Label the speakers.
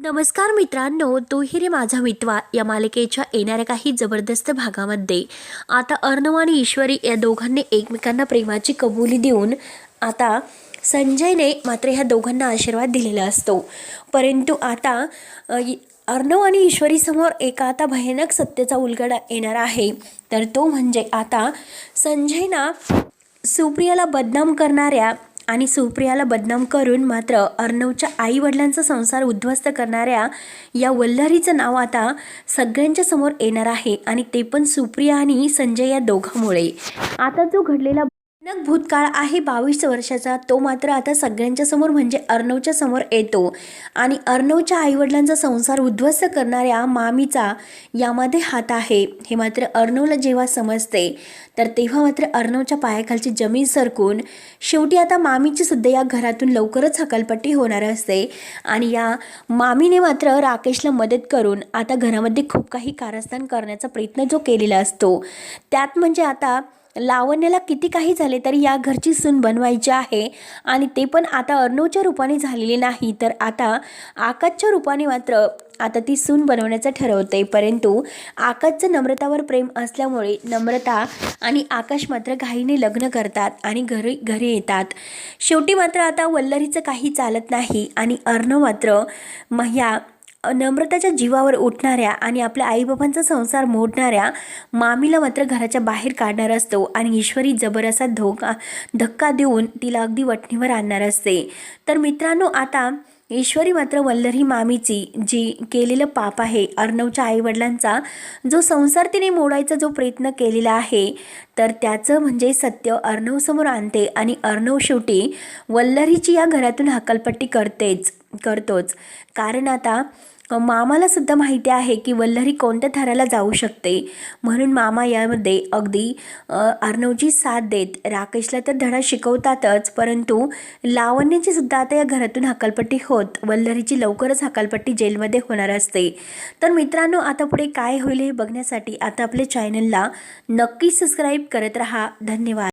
Speaker 1: नमस्कार मित्रांनो दुहेरी माझा मितवा. या मालिकेच्या येणाऱ्या काही जबरदस्त भागामध्ये आता अर्णव आणि ईश्वरी या दोघांनी एकमेकांना प्रेमाची कबुली देऊन आता संजयने मात्र ह्या दोघांना आशीर्वाद दिलेला असतो. परंतु आता अर्णव आणि ईश्वरीसमोर एका आता भयानक सत्याचा उलगडा येणार आहे. तर तो म्हणजे आता संजयना सुप्रियाला बदनाम करणाऱ्या आणि सुप्रियाला बदनाम करून मात्र अर्णवच्या आई वडिलांचा संसार उद्ध्वस्त करणाऱ्या या वल्लरीचं नाव आता सगळ्यांच्या समोर येणार आहे आणि ते पण सुप्रिया आणि संजय या दोघांमुळे. आता जो घडलेला भयानक भूतकाळ आहे बावीस वर्षाचा. तो मात्र आता सगळ्यांच्या समोर म्हणजे अर्णवच्या समोर येतो. आणि अर्णवच्या आईवडिलांचा संसार उद्ध्वस्त करणाऱ्या मामीचा यामध्ये हात आहे. हे मात्र अर्णवला जेव्हा समजते तर तेव्हा मात्र अर्णवच्या पायाखालची जमीन सरकून शेवटी आता मामीची सुद्धा या घरातून लवकरच हकालपट्टी होणार असते. आणि या मामीने मात्र राकेशला मदत करून आता घरामध्ये खूप काही कारस्थान करण्याचा प्रयत्न जो केलेला असतो त्यात म्हणजे आता लावण्याला किती काही झाले तरी या घरची सून बनवायची आहे. आणि ते पण आता अर्णवच्या रूपाने झालेले नाही. तर आता आकाशच्या रूपाने मात्र आता ती सून बनवण्याचं ठरवते परंतु आकाशचं नम्रतावर प्रेम असल्यामुळे नम्रता आणि आकाश मात्र घाईने लग्न करतात आणि घरी घरी येतात. शेवटी मात्र आता वल्लरीचं काही चालत नाही आणि अर्णव मात्र म ह्या नम्रताच्या जीवावर उठणाऱ्या आणि आपल्या आईबाबांचा संसार मोडणाऱ्या मामीला मात्र घराच्या बाहेर काढणार असतो आणि ईश्वरी जबर असा धोका धक्का देऊन तिला अगदी वठणीवर आणणार असते. तर मित्रांनो आता ईश्वरी मात्र वल्लरी मामीची जी केलेलं पाप आहे अर्णवच्या आईवडिलांचा जो संसार तिने मोडायचा जो प्रयत्न केलेला आहे तर त्याचं म्हणजे सत्य अर्णवसमोर आणते आणि अर्णव शेवटी वल्लरीची या घरातून हकालपट्टी करतेच करतोच. कारण आता मामाला सुद्धा माहिती आहे की वल्लरी कोणत्या थराला जाऊ शकते? म्हणून मामा यामध्ये अगदी अर्णवची साथ देत. राकेशला तर धडा शिकवतातच परंतु लावण्याची सुद्धा आता या घरातून हकालपट्टी होत. वल्लरीची लवकरच हकालपट्टी जेलमध्ये होणार असते. तर मित्रांनो आता पुढे काय होईल हे बघण्यासाठी आता आपल्या चॅनलला नक्की सबस्क्राईब करत राहा. धन्यवाद.